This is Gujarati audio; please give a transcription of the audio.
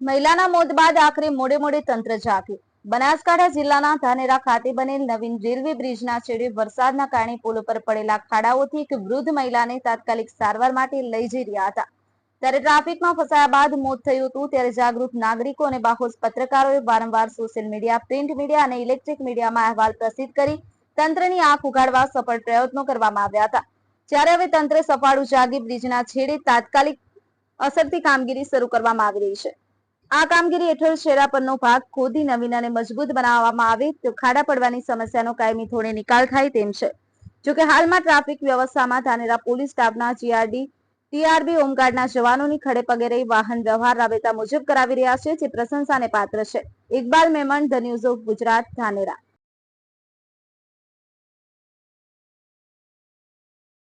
કોયલાના મોત બાદ આખરે મોડે મોડે તંત્ર જાગ્યું બનાસકાંઠા જિલ્લાના ધાનેરા ખાતે બનેલ નવીન રેલવે બ્રિજના છેડે વરસાદના કારણે પુલ ઉપર પડેલા ખાડાઓથી એક વૃદ્ધ મહિલાને તાત્કાલિક સારવાર માટે લઈ જઈ રહ્યા હતા. ત્યારે ટ્રાફિકમાં ફસાયા બાદ મોત થયું હતું. ત્યારે જાગૃત નાગરિકો અને બાહોશ પત્રકારોએ વારંવાર સોશિયલ મીડિયા, પ્રિન્ટ મીડિયા અને ઇલેક્ટ્રિક મીડિયામાં અહેવાલ પ્રસિદ્ધ કરી તંત્રની આંખ ઉગાડવા સફળ પ્રયત્નો કરવામાં આવ્યા હતા. જ્યારે હવે તંત્ર સફાળું જાગી બ્રિજના છેડે તાત્કાલિક અસરથી કામગીરી શરૂ કરવામાં આવી રહી છે. આ કામગીરી હેઠળ પરનો ભાગ ખોદી નવીન મજબૂત બનાવવામાં આવે તો ખાડા પડવાની સમસ્યાનો કાયમી ધોરણે નિકાલ થાય તેમ છે. જોકે હાલમાં ટ્રાફિક વ્યવસ્થામાં ધાનેરા પોલીસ સ્ટાફના જીઆરડી, ટીઆરબી, હોમગાર્ડના જવાનોની ખડે પગે રહી વાહન વ્યવહાર રાબેતા મુજબ કરાવી રહ્યા છે, જે પ્રશંસાને પાત્ર છે. Iqbal Memon, the news of Gujarat, Dhanera.